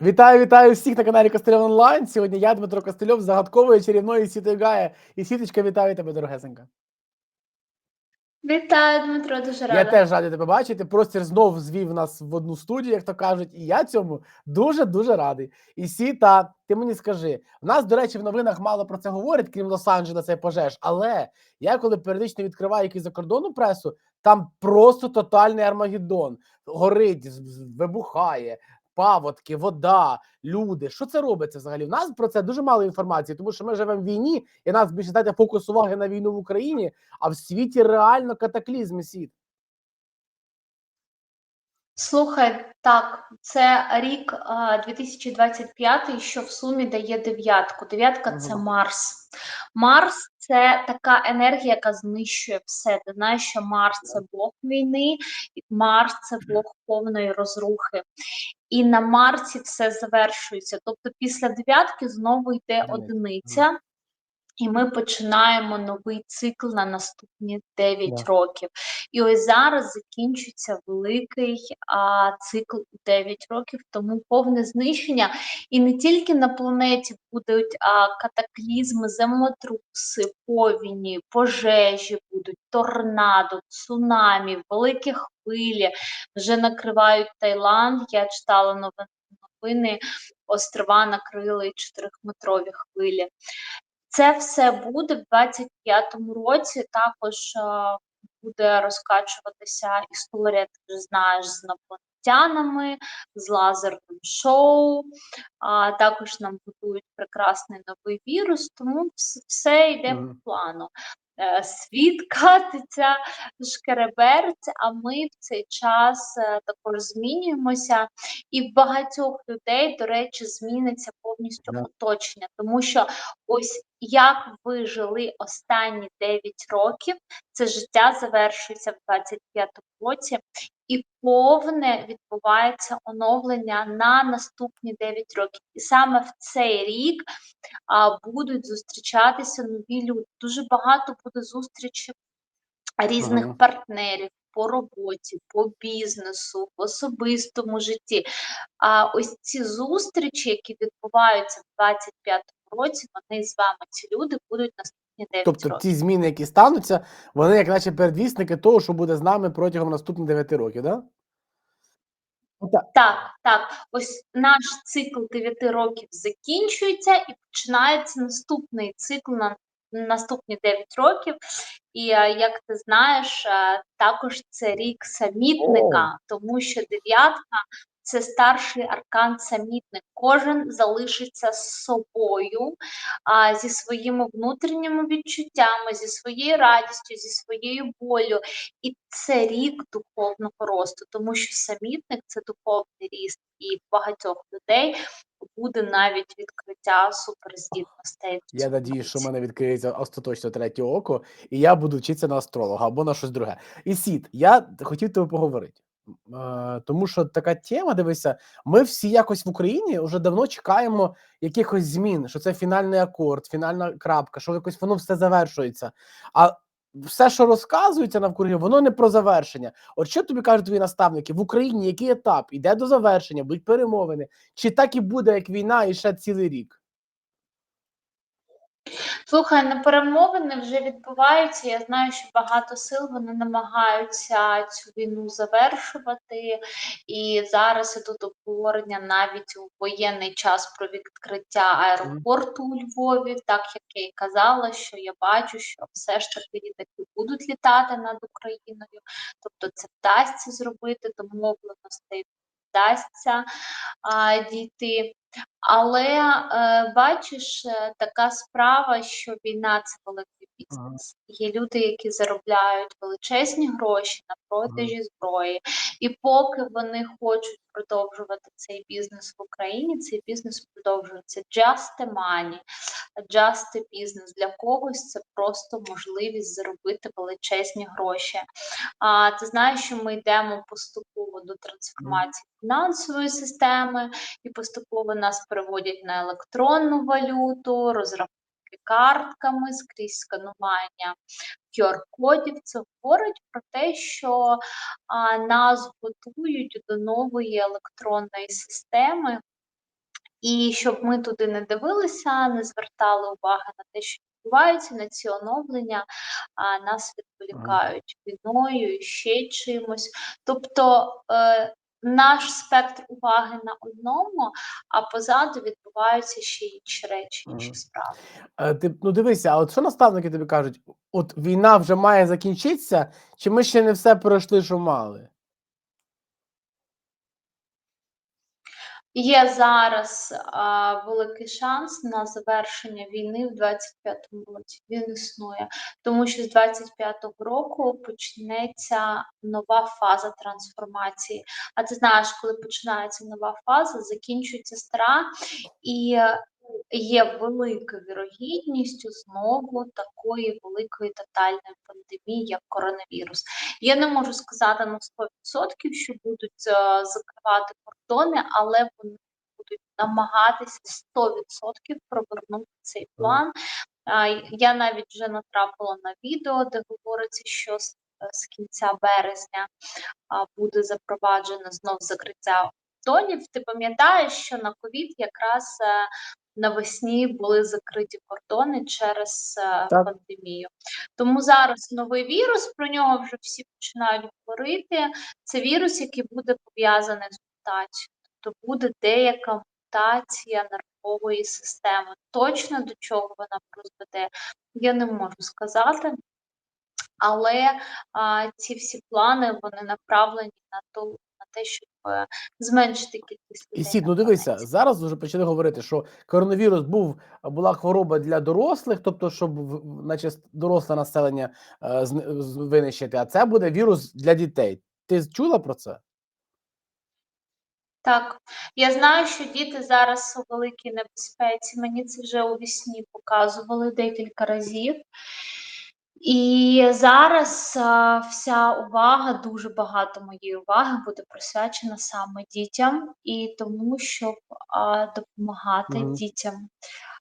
Вітаю, вітаю всіх на каналі Костельов Онлайн. Сьогодні я, Дмитро Костельов, з загадкової чарівної сіти Гая. І сіточка, вітаю тебе, дорогесенька. Вітаю, Дмитро, дуже рада. Я теж радий тебе бачити. Простір знов звів нас в одну студію, як то кажуть, і я цьому дуже-дуже радий. І Сіта, ти мені скажи, в нас, до речі, в новинах мало про це говорять, крім Лос-Анджелеса і пожеж. Але я, коли періодично відкриваю якусь закордонну пресу, там просто тотальний армагеддон. Горить, вибухає, паводки, вода, люди. Що це робиться взагалі? В нас про це дуже мало інформації, тому що ми живемо в війні, і нас більше знаєте, фокус уваги на війну в Україні, а в світі реально катаклізм світ. Слухай, так, це рік а, 2025, що в сумі дає дев'ятку. Дев'ятка це Марс. Марс це така енергія, яка знищує все. Ти знаєш, що Марс це Бог війни, Марс це Бог повної розрухи. І на Марсі все завершується. Тобто після дев'ятки знову йде Одиниця. І ми починаємо новий цикл на наступні 9 Да. років. І ось зараз закінчується великий а, цикл у 9 років, тому повне знищення. І не тільки на планеті будуть а, катаклізми, землетруси, повіні, пожежі, будуть торнадо, цунамі, великі хвилі вже накривають Таїланд. Я читала новини, новини острова накрили 4-метрові хвилі. Це все буде в 25-му році. Також е, буде розкачуватися історія, ти вже знаєш, з інопланетянами, з лазерним шоу. А також нам будують прекрасний новий вірус, тому все йде по плану. Е, Світ катиться шкереберть, а ми в цей час е, також змінюємося. І в багатьох людей, до речі, зміниться повністю Да. оточення, тому що ось як ви жили останні 9 років, це життя завершується в 25-му році, і повне відбувається оновлення на наступні 9 років. І саме в цей рік а, будуть зустрічатися нові люди. Дуже багато буде зустрічей різних Мгм. партнерів по роботі, по бізнесу, в особистому житті. А ось ці зустрічі, які відбуваються в 25-му році, вони з вами, ці люди, будуть наступні 9 Тобто років. ті зміни, які стануться, вони як наче передвісники того, що буде з нами протягом наступних 9 років, да? Так. Так, так. Ось наш цикл 9 років закінчується і починається наступний цикл на наступні 9 років. І е, як ти знаєш, е, також це рік самітника, тому що дев'ятка це старший аркан самітник. Кожен залишиться з собою, а, зі своїми внутрішніми відчуттями, зі своєю радістю, зі своєю болю. І це рік духовного росту, тому що самітник це духовний ріст, і багатьох людей буде навіть відкриття суперздібностей. Я надію, що в мене відкриється остаточно третє око, і я буду вчитися на астролога або на щось друге. І Сід, я хотів тебе поговорити. Тому що така тема, дивися, ми всі якось в Україні вже давно чекаємо якихось змін, що це фінальний акорд, фінальна крапка, що якось воно все завершується. А все, що розказується навкруги, воно не про завершення. От що тобі кажуть твої наставники в Україні, який етап іде до завершення, будуть перемовини, чи так і буде як війна, і ще цілий рік? Слухай, на перемовини вже відбуваються. Я знаю, що багато сил вони намагаються цю війну завершувати. І зараз ідуть обговорення навіть у воєнний час про відкриття аеропорту у Львові, так як я і казала, що я бачу, що все ж таки літаки будуть літати над Україною. Тобто це вдасться зробити, домовленостей вдасться а, дійти. Але е, бачиш, е, така справа, що війна це великий бізнес. Є люди, які заробляють величезні гроші на продажі зброї, і поки вони хочуть продовжувати цей бізнес в Україні, цей бізнес продовжується just a money, just a business. Для когось це просто можливість заробити величезні гроші. А ти знаєш, що ми йдемо поступово до трансформації фінансової системи, і поступово нас переводять на електронну валюту, розрахунки картками, скрізь сканування QR-кодів. Це говорить про те, що а, нас готують до нової електронної системи. І щоб ми туди не дивилися, не звертали уваги на те, що відбувається, на ці оновлення, а нас відволікають війною, ще чимось. Тобто е, наш спектр уваги на одному, а позаду відбуваються ще інші речі, інші Мгм. справи. Е, Ти, ну дивися, а от що наставники тобі кажуть? От війна вже має закінчитися, чи ми ще не все пройшли, що мали? Є зараз а, великий шанс на завершення війни в 25-му році. Він існує, тому що з 25-го року почнеться нова фаза трансформації. А ти знаєш, коли починається нова фаза, закінчується стара, і є велика вірогідність знову такої великої тотальної пандемії, як коронавірус. Я не можу сказати на 100%, що будуть е, закривати кордони, але вони будуть намагатися 100% провернути цей план. Я навіть вже натрапила на відео, де говориться, що з, кінця березня буде запроваджено знов закриття кордонів. Ти пам'ятаєш, що на ковід якраз е, навесні були закриті кордони через е, Так. пандемію. Тому зараз новий вірус, про нього вже всі починають говорити. Це вірус, який буде пов'язаний з мутацією. Тобто буде деяка мутація нервової системи. Точно до чого вона призведе, я не можу сказати. Але а, ці всі плани вони направлені на то, на те, щоб зменшити кількість І сід, ну дивися, зараз вже почали говорити, що коронавірус був була хвороба для дорослих, тобто, щоб наче доросле населення е, винищити, а це буде вірус для дітей. Ти чула про це? Так, я знаю, що діти зараз у великій небезпеці. Мені це вже у вісні показували декілька разів. І зараз а, вся увага, дуже багато моєї уваги буде присвячена саме дітям і тому, щоб а, допомагати Мгм. дітям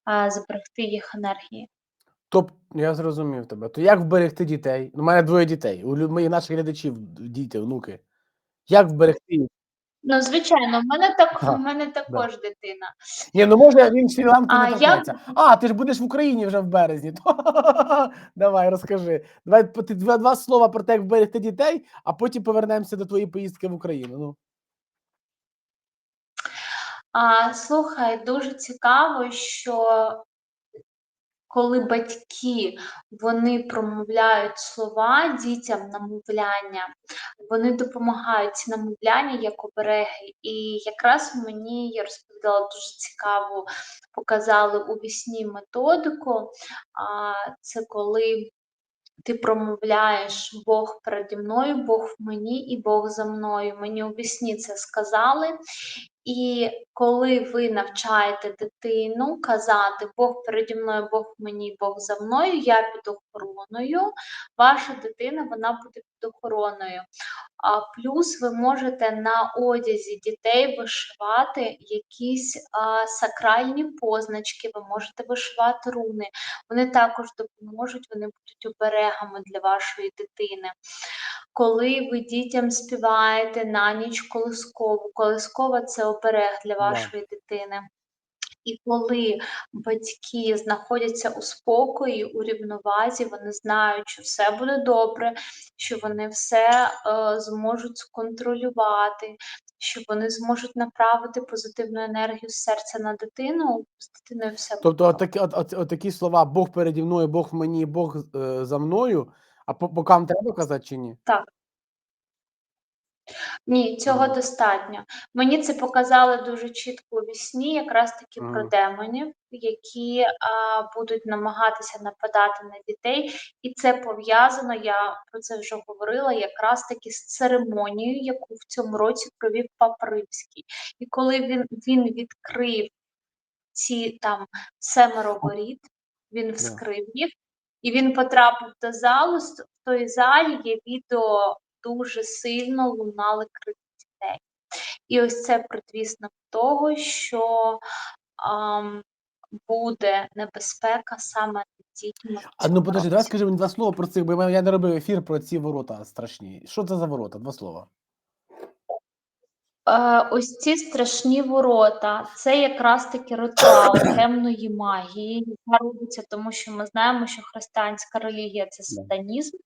а, зберегти їх енергії. Тобто, я зрозумів тебе. То як вберегти дітей? У мене двоє дітей. У моїх наших глядачів діти, внуки. Як вберегти їх? Ну, звичайно, в мене так, в мене також дитина. Ні, ну може він Шрі-Ланку А, не я- торкнеться. А, ти ж будеш в Україні вже в березні. Давай, розкажи. Давай два, два слова про те, як вберегти дітей, а потім повернемося до твоєї поїздки в Україну. Ну. А, слухай, дуже цікаво, що коли батьки вони промовляють слова дітям намовляння, вони допомагають ці намовляння як обереги. І якраз мені я розповідала дуже цікаву, показали у вісні методику. А, це коли ти промовляєш Бог переді мною, Бог в мені і Бог за мною. Мені у вісні це сказали. І коли ви навчаєте дитину казати Бог переді мною, Бог мені, Бог за мною, я під охороною, ваша дитина вона буде під охороною. А плюс ви можете на одязі дітей вишивати якісь а, сакральні позначки, ви можете вишивати руни. Вони також допоможуть, вони будуть оберегами для вашої дитини. Коли ви дітям співаєте на ніч колискову, колискова це оберег для вашої дитини. І коли батьки знаходяться у спокої, у рівновазі, вони знають, що все буде добре, що вони все е, зможуть сконтролювати, що вони зможуть направити позитивну енергію з серця на дитину, з дитиною все буде Тобто, отакі, от, от, от такі слова Бог переді мною, Бог мені, Бог е, за мною. А по бокам треба казати чи ні? Так. Ні, цього Мгм. достатньо. Мені це показали дуже чітко у вісні, якраз таки про Мгм. демонів, які а, будуть намагатися нападати на дітей, і це пов'язано, я про це вже говорила, якраз таки з церемонією, яку в цьому році провів Папа Римський. І коли він, він відкрив ці там семеро воріт, він вскрив їх, і він потрапив до залу. В той залі є відео дуже сильно лунали крики дітей. І ось це предвіснок того, що ам, буде небезпека саме дітьми. А ну подожди, давай скажи мені два слова про цих, бо я не робив ефір про ці ворота страшні. Що це за ворота? Два слова. Е, ось ці страшні ворота, це якраз таки ритуал темної магії, яка робиться, тому що ми знаємо, що християнська релігія це сатанізм.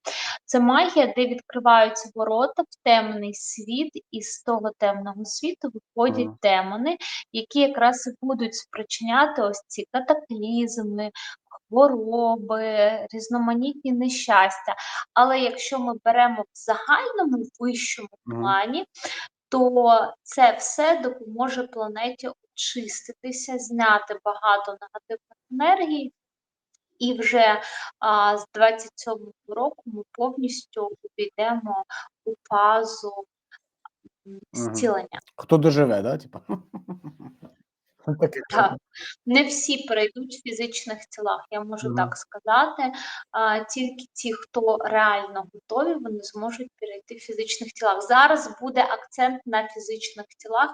Це магія, де відкриваються ворота в темний світ, і з того темного світу виходять Мгм. демони, які якраз і будуть спричиняти ось ці катаклізми, хвороби, різноманітні нещастя. Але якщо ми беремо в загальному вищому плані, то це все допоможе планеті очиститися, зняти багато негативних енергій. І вже а, з 27-го року ми повністю увійдемо у фазу зцілення. Хто доживе, да? Типа? Таке. Так. Не всі перейдуть в фізичних тілах, я можу Мгм. так сказати. А, тільки ті, хто реально готові, вони зможуть перейти в фізичних тілах. Зараз буде акцент на фізичних тілах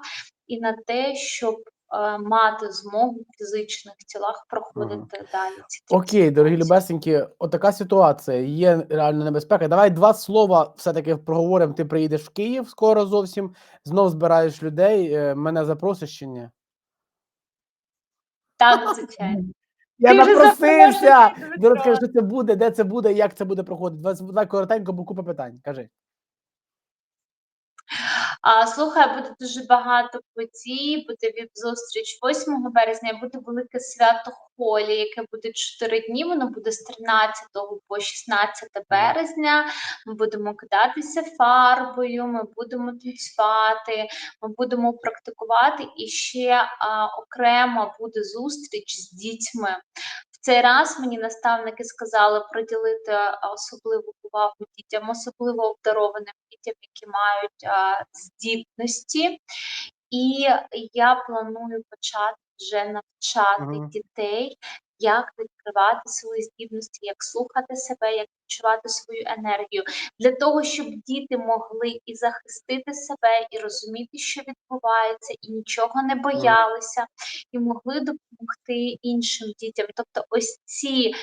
і на те, щоб е, мати змогу в фізичних тілах проходити далі. ці Окей, дорогі любесенькі, отака ситуація. Є реальна небезпека. Давай два слова все-таки проговоримо. Ти приїдеш в Київ скоро зовсім, знов збираєш людей. е, Мене запросиш чи ні? Так, звичайно. Я Ти напросився. Дорога, що це буде, де це буде, як це буде проходити. Два коротенько, бо купа питань. Кажи. А, слухай, буде дуже багато подій, буде віп-зустріч 8 березня, буде велике свято Холі, яке буде 4 дні, воно буде з 13 по 16 березня. Ми будемо кидатися фарбою, ми будемо танцювати, ми будемо практикувати. І ще а, окремо буде зустріч з дітьми. Цей раз мені наставники сказали приділити особливу увагу дітям, особливо обдарованим дітям, які мають а, здібності. І я планую почати вже навчати Мгм. дітей, як відкривати свої здібності, як слухати себе, як відчувати свою енергію, для того, щоб діти могли і захистити себе, і розуміти, що відбувається, і нічого не боялися, і могли допомогти іншим дітям. Тобто, ось ці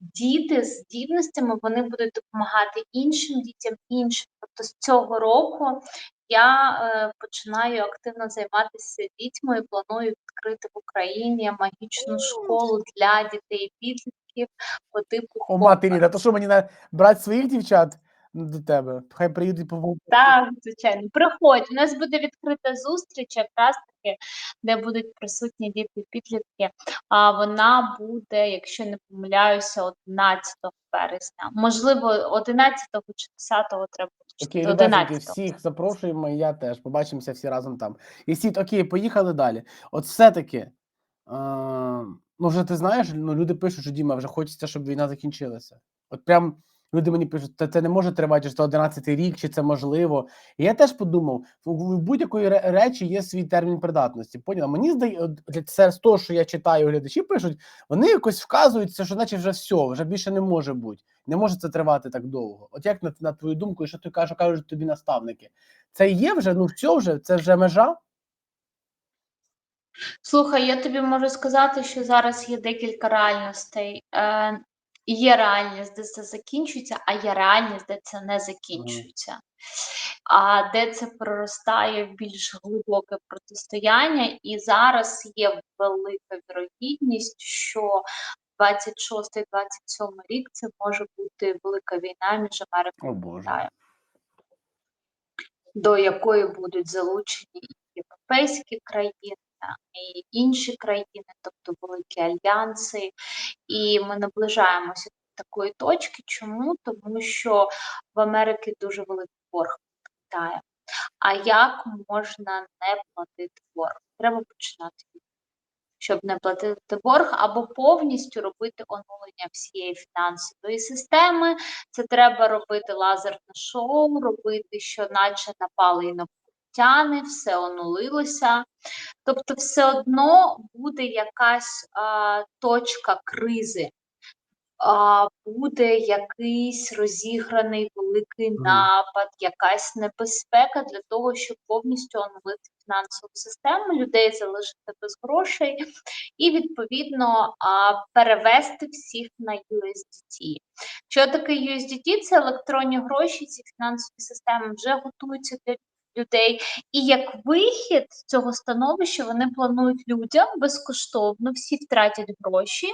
діти з здібностями вони будуть допомагати іншим дітям, іншим. Тобто з цього року я е, починаю активно займатися дітьми і планую відкрити в Україні магічну школу для дітей підлітків по типу О, матері, та то що мені на брати своїх дівчат до тебе? Хай приїдуть по Так, звичайно, приходь. У нас буде відкрита зустріч, якраз таки, де будуть присутні діти підлітки. А вона буде, якщо не помиляюся, 11 березня. Можливо, 11 чи 10 треба Окей, буде. любесенькі, 11 всіх запрошуємо, і я теж. Побачимося всі разом там. І сіт, окей, поїхали далі. От все-таки, е, ну вже ти знаєш, ну люди пишуть, що Діма, вже хочеться, щоб війна закінчилася. От прям люди мені пишуть, та це не може тривати це 11 рік, чи це можливо. І я теж подумав, у будь-якої речі є свій термін придатності. Поняла? Мені здається, з того, що я читаю, глядачі пишуть, вони якось вказуються, що наче вже все, вже більше не може бути. Не може це тривати так довго. От як на, на твою думку, і що ти кажеш, кажуть тобі наставники? Це є вже, ну все вже, це вже межа? Слухай, я тобі можу сказати, що зараз є декілька реальностей. Е, є реальність, де це закінчується, а є реальність, де це не закінчується. А де це проростає в більш глибоке протистояння, і зараз є велика вірогідність, що 26-27 рік це може бути велика війна між Америкою і Китаєм, до якої будуть залучені і європейські країни, і інші країни, тобто великі альянси. І ми наближаємося до такої точки. Чому? Тому що в Америці дуже великий борг Китаєм. А як можна не платити борг? Треба починати щоб не платити борг, або повністю робити оновлення всієї фінансової системи. Це треба робити лазерне шоу, робити, що наче напали інопланетяни, все онулилося. Тобто, все одно буде якась а, точка кризи. А, буде якийсь розіграний великий напад, якась небезпека для того, щоб повністю оновити фінансову систему, людей залишити без грошей і відповідно а, перевести всіх на USDT. Що таке USDT? Це електронні гроші, ці фінансові системи вже готуються для людей. І як вихід з цього становища вони планують людям безкоштовно, всі втратять гроші,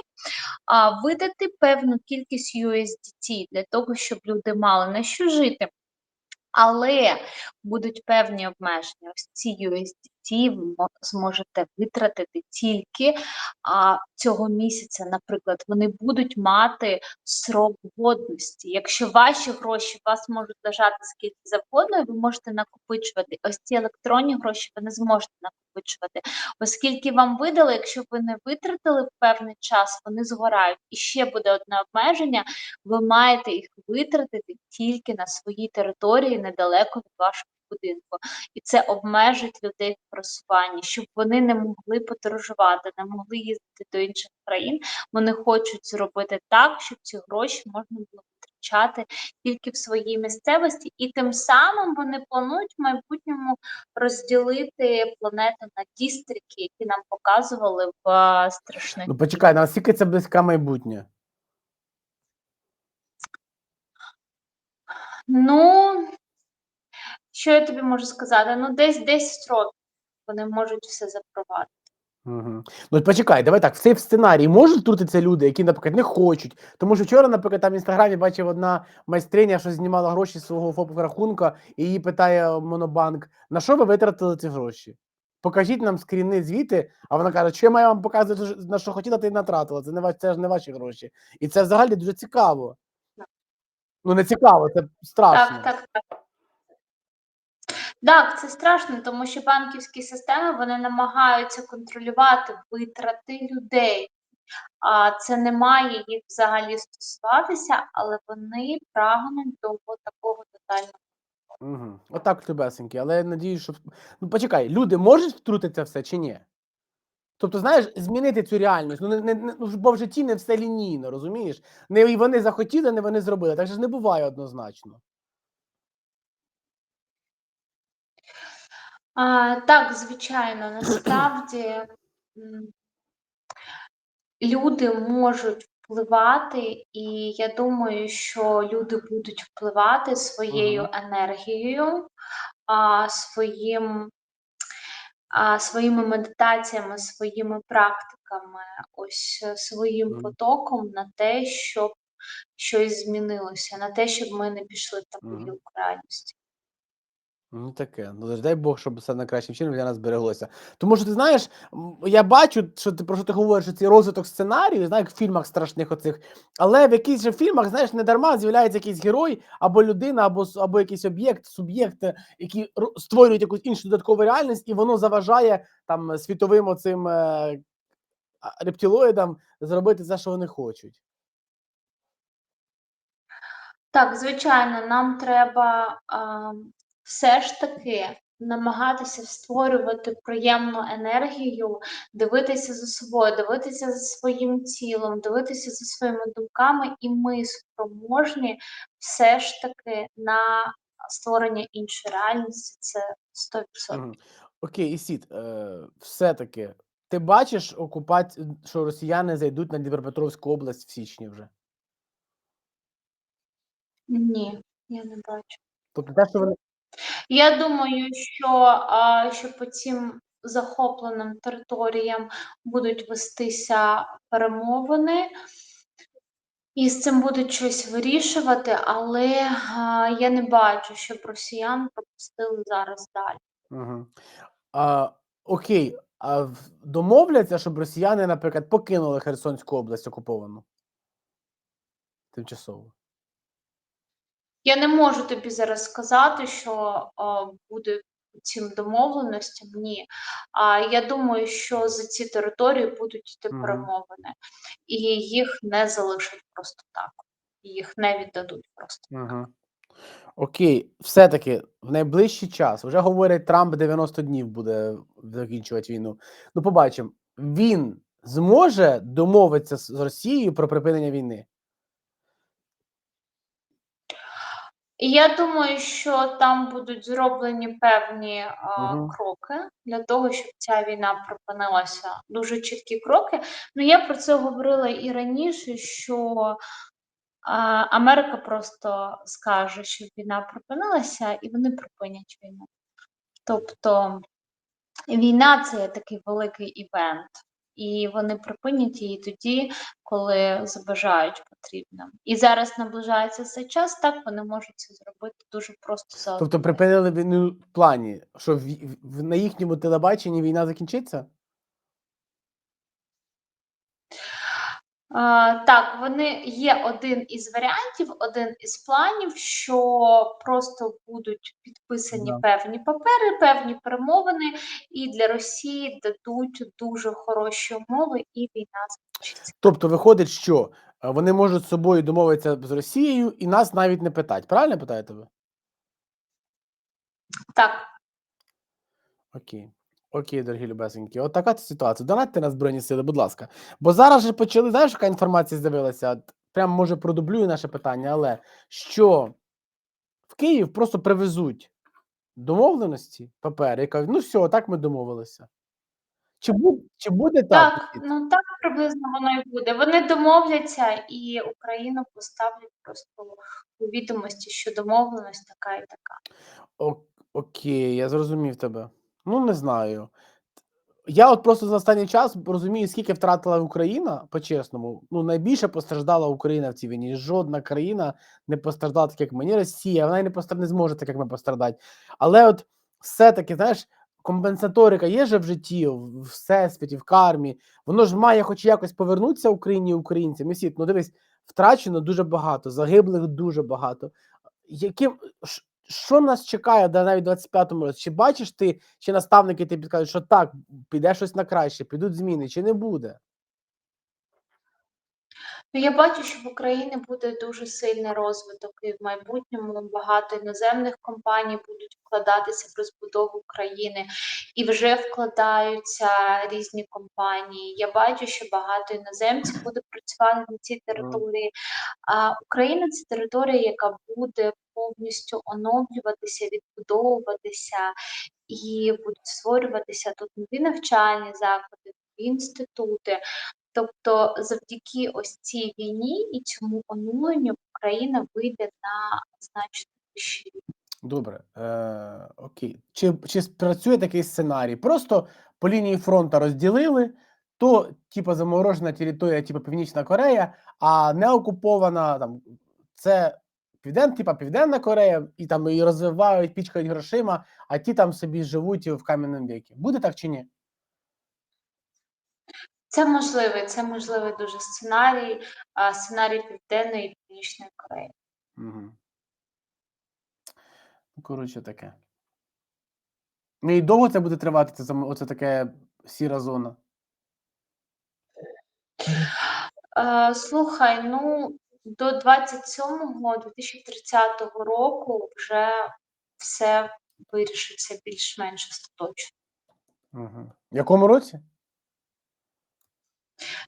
а видати певну кількість USDT для того, щоб люди мали на що жити. Але будуть певні обмеження. Ось ці USDT ви мо- зможете витратити тільки а, цього місяця, наприклад, вони будуть мати срок годності. Якщо ваші гроші вас можуть лежати скільки завгодно, ви можете накопичувати. Ось ці електронні гроші ви не зможете накопичувати, оскільки вам видали, якщо ви не витратили певний час, вони згорають. І ще буде одне обмеження: ви маєте їх витратити тільки на своїй території, недалеко від вашого будинку. І це обмежить людей в просуванні, щоб вони не могли подорожувати, не могли їздити до інших країн. Вони хочуть зробити так, щоб ці гроші можна було витрачати тільки в своїй місцевості, і тим самим вони планують в майбутньому розділити планету на дістрики, які нам показували в страшних. Ну почекай, наскільки це близьке майбутнє? Ну, що я тобі можу сказати? Ну, десь 10 років вони можуть все запровадити. Угу. Ну почекай, давай так, в цей сценарій можуть втрутитися люди, які, наприклад, не хочуть. Тому що вчора, наприклад, там в інстаграмі бачив одна майстриня, що знімала гроші з свого ФОП рахунка, і її питає Монобанк: на що ви витратили ці гроші? Покажіть нам скріни звіти, а вона каже, що я маю вам показувати, на що хотіла, ти натратила. Це не ва- це ж не ваші гроші. І це взагалі дуже цікаво. Ну, не цікаво, це страшно. Так, так, так. Так, це страшно, тому що банківські системи вони намагаються контролювати витрати людей. А це не має їх взагалі стосуватися, але вони прагнуть до такого тотального. Угу. Отак, любесенькі. Але я надію, що. Ну, почекай, люди можуть втрутитися в це чи ні? Тобто, знаєш, змінити цю реальність. Ну, не, не- ну, бо в житті не все лінійно, розумієш? Не і вони захотіли, не вони зробили. Так же ж не буває однозначно. А, так, звичайно, насправді люди можуть впливати, і я думаю, що люди будуть впливати своєю Мгм. енергією, а, своїм, а, своїми медитаціями, своїми практиками, ось е, своїм Мгм. потоком на те, щоб щось змінилося, на те, щоб ми не пішли в таку гілку реальності. Ну, таке. Ну, дай Бог, щоб все найкращим чином для нас збереглося. Тому що ти знаєш, я бачу, що ти про що ти говориш, що цей розвиток сценарію, знаєш, в фільмах страшних оцих. Але в якихось же фільмах, знаєш, не дарма з'являється якийсь герой, або людина, або, або якийсь об'єкт, суб'єкт, е, які створюють якусь іншу додаткову реальність, і воно заважає там світовим оцим е, рептилоїдам зробити те, що вони хочуть. Так, звичайно, нам треба а, все ж таки намагатися створювати приємну енергію, дивитися за собою, дивитися за своїм тілом, дивитися за своїми думками, і ми спроможні все ж таки на створення іншої реальності. Це 100%. Мгм. Окей, Ісіт, е, все-таки ти бачиш окупацію, що росіяни зайдуть на Дніпропетровську область в січні вже? Ні, я не бачу. Тобто те, що вони. Я думаю, що, що по цим захопленим територіям будуть вестися перемовини, і з цим будуть щось вирішувати, але а, я не бачу, щоб росіян пропустили зараз далі. Угу. А, окей, а домовляться, щоб росіяни, наприклад, покинули Херсонську область окуповану? Тимчасово. Я не можу тобі зараз сказати, що буде цим домовленостям. Ні. А я думаю, що за ці території будуть йти перемовини, і їх не залишать просто так. Їх не віддадуть просто. Угу. Окей, все-таки в найближчий час вже говорять, Трамп 90 днів буде закінчувати війну. Ну, побачимо, він зможе домовитися з Росією про припинення війни. І я думаю, що там будуть зроблені певні а, Мгм. кроки для того, щоб ця війна припинилася. Дуже чіткі кроки. Ну я про це говорила і раніше, що а, Америка просто скаже, що війна припинилася, і вони припинять війну. Тобто війна це є такий великий івент, і вони припинять її тоді, коли забажають потрібно. І зараз наближається цей час, так вони можуть це зробити дуже просто за Тобто припинили війну в плані, що в, в, на їхньому телебаченні війна закінчиться? Так, вони є один із варіантів, один із планів, що просто будуть підписані Да. певні папери, певні перемовини, і для Росії дадуть дуже хороші умови, і війна закінчиться. Тобто виходить, що е, вони можуть з собою домовитися з Росією і нас навіть не питать. Правильно я питаю тебе? Так, Окей. Окей, дорогі любесенькі. От така ситуація. Донатьте на Збройні Сили, будь ласка. Бо зараз же почали, знаєш, яка інформація з'явилася? Прям може продублюю наше питання, але що в Київ просто привезуть домовленості, папери, і кажуть, ну все, так ми домовилися. Чи буде, чи буде так? так, ну так приблизно воно і буде. Вони домовляться, і Україну поставлять просто у відомості, що домовленість така і така. О- Окей, я зрозумів тебе. Ну, не знаю. Я от просто за останній час розумію, скільки втратила Україна, по-чесному. Ну, найбільше постраждала Україна в цій війні. Жодна країна не постраждала так, як ми. Ні Росія, вона й не, постр... не зможе так, як ми пострадати. Але от все-таки, знаєш, компенсаторика є же в житті, в всесвіті, в кармі. Воно ж має хоч якось повернутися Україні і українцям. Ну дивись, втрачено дуже багато, загиблих дуже багато. Яким що нас чекає да, навіть в 25-му році? Чи бачиш ти, чи наставники ти підкажуть, що так, піде щось на краще, підуть зміни, чи не буде? Ну, я бачу, що в Україні буде дуже сильний розвиток і в майбутньому багато іноземних компаній будуть вкладатися в розбудову країни і вже вкладаються різні компанії. Я бачу, що багато іноземців буде працювати на цій території. А Україна це територія, яка буде повністю оновлюватися, відбудовуватися і будуть створюватися тут нові навчальні заклади, інститути. Тобто, завдяки ось цій війні і цьому оновленню Україна вийде на значно вищий. Добре. Е, окей. Чи, чи спрацює такий сценарій? Просто по лінії фронту розділили, то, типу, заморожена територія, типу Північна Корея, а не окупована там це Півден, типа Південна Корея, і там її розвивають, пічкають грошима, а ті там собі живуть в кам'яному віці. Буде так чи ні? Це можливий, це можливий дуже сценарій, а, сценарій Південної і Північної Кореї. Угу. Коротше, таке. Ну і довго це буде тривати, це, оце таке сіра зона. Е, слухай, ну до 27-го, 2030 року вже все вирішиться більш-менш остаточно. Угу. В якому році?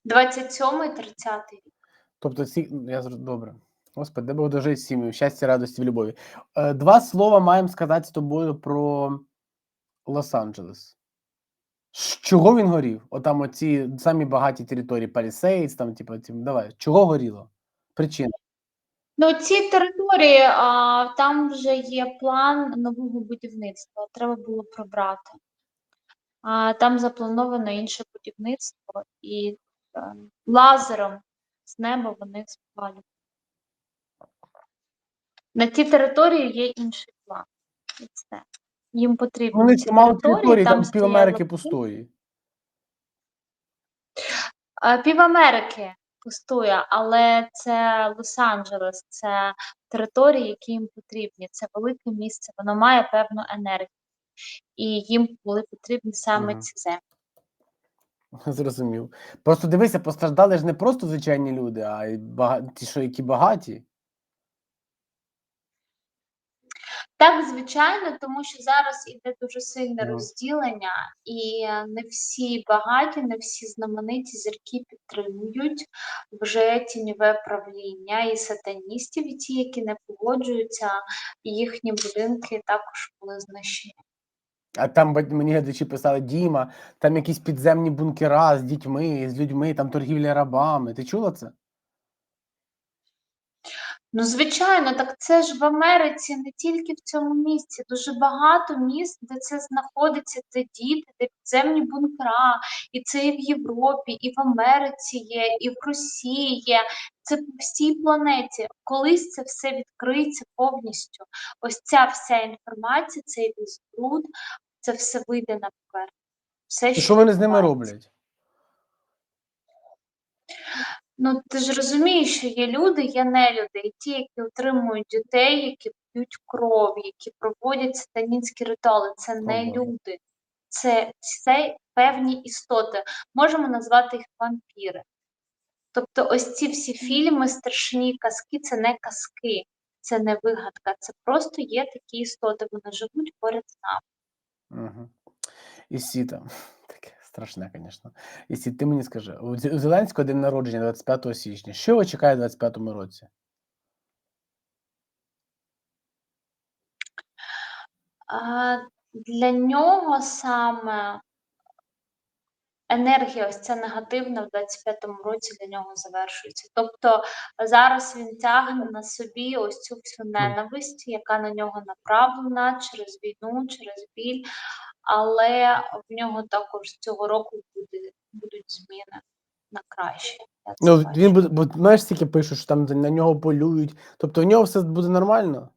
27-й, 30-й рік. Тобто, ці... ну, я зр- добре. Господи, де Бог дожить сім'ю, щастя, радості, в любові. Е, два слова маємо сказати з тобою про Лос-Анджелес. З чого він горів? Отам оці самі багаті території Палісейдс, там, типу, ці... давай, чого горіло? Причина. Ну, ці території, а, там вже є план нового будівництва. Треба було прибрати. А, там заплановано інше будівництво, і е, лазером з неба вони спалюють. На ті території є інший план. І все. Їм потрібні Вони ці мало території, там пів Америки пустої. А, Пів Америки пустує, але це Лос-Анджелес, це території, які їм потрібні. Це велике місце, воно має певну енергію, і їм були потрібні саме Мгм. ці землі. Зрозумів. Просто дивися, постраждали ж не просто звичайні люди, а й бага... ті, що які багаті. Так, звичайно, тому що зараз іде дуже сильне Ну. розділення, і не всі багаті, не всі знамениті зірки підтримують вже тіньове правління і сатаністів, і ті, які не погоджуються, їхні будинки також були знищені. А там мені глядачі писали Діма, там якісь підземні бункера з дітьми, з людьми, там торгівля рабами. Ти чула це? Ну, звичайно, так це ж в Америці, не тільки в цьому місці. Дуже багато міст, де це знаходиться, де діти, де підземні бункера, і це і в Європі, і в Америці є, і в Росії є. Це по всій планеті. Колись це все відкриється повністю. Ось ця вся інформація, цей весь бруд, це все вийде на поверхню. Все, І що вони з ними роблять? Ну, ти ж розумієш, що є люди, є нелюди, і ті, які утримують дітей, які п'ють кров, які проводять сатанінські ритуали. Це не Боже. люди, це, це певні істоти. Можемо назвати їх вампіри. Тобто, ось ці всі фільми, страшні казки це не казки, це не вигадка, це просто є такі істоти, вони живуть поряд з нами. Угу. І сіта. Таке страшне, звісно. І сі, ти мені скажи, у Зеленського день народження 25 січня. Що його чекає в 25-му році? А, для нього саме енергія, ось ця негативна в 25-му році для нього завершується. Тобто зараз він тягне на собі ось цю всю ненависть, яка на нього направлена через війну, через біль, але в нього також цього року буде, будуть зміни на краще. Ну, він буде, бо знаєш, стільки пишуть, що там на нього полюють. Тобто у нього все буде нормально?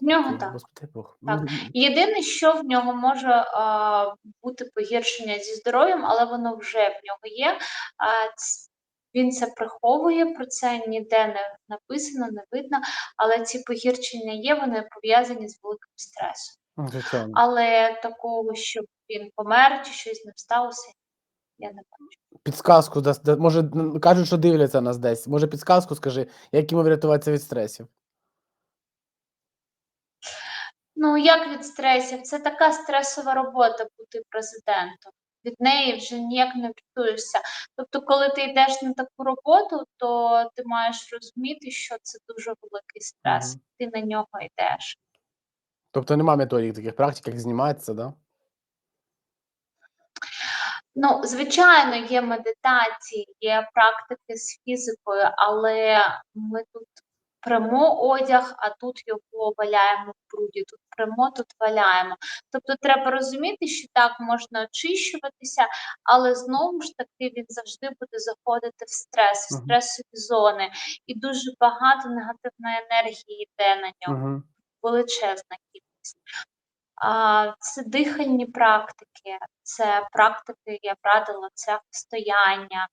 В нього так. Так. Єдине, що в нього може а, бути погіршення зі здоров'ям, але воно вже в нього є. А, він це приховує, про це ніде не написано, не видно, але ці погіршення є, вони пов'язані з великим стресом. Ну, Звичайно. Але такого, щоб він помер чи щось не сталося, я не бачу. Підсказку дасть. да- Може, н- кажуть, що дивляться нас десь. Може, підсказку скажи, як йому врятуватися від стресів. Ну, як від стресів? Це така стресова робота бути президентом. Від неї вже ніяк не врятуєшся. Тобто, коли ти йдеш на таку роботу, то ти маєш розуміти, що це дуже великий стрес. Мгм. Ти на нього йдеш. Тобто нема методик таких практик, як зніматися, да? Ну, звичайно, є медитації, є практики з фізикою, але ми тут прямо одяг, а тут його валяємо в бруді, тут прямо, тут валяємо. Тобто треба розуміти, що так можна очищуватися, але знову ж таки він завжди буде заходити в стрес, в стресові зони, і дуже багато негативної енергії йде на нього. Величезна кількість. Це дихальні практики, це практики, я б радила, це стояння,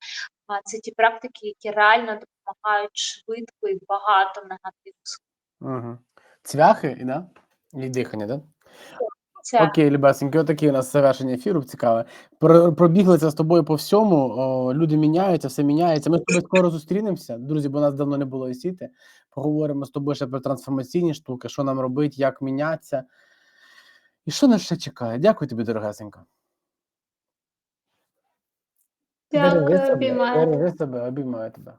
це ті практики, які реально допомагають швидко і багато негативу. Угу. Цвяхи, і, да? І дихання, да? Це Окей, любесенькі, отакі у нас завершення ефіру цікаве. Про, пробіглися з тобою по всьому. О, люди міняються, все міняється. Ми з тобою скоро зустрінемося, друзі, бо нас давно не було сіти. Поговоримо з тобою ще про трансформаційні штуки, що нам робити, як мінятися. І що нас ще чекає? Дякую тобі, дорогесенька. Дякую, обіймаю. Бережи себе, обіймаю тебе.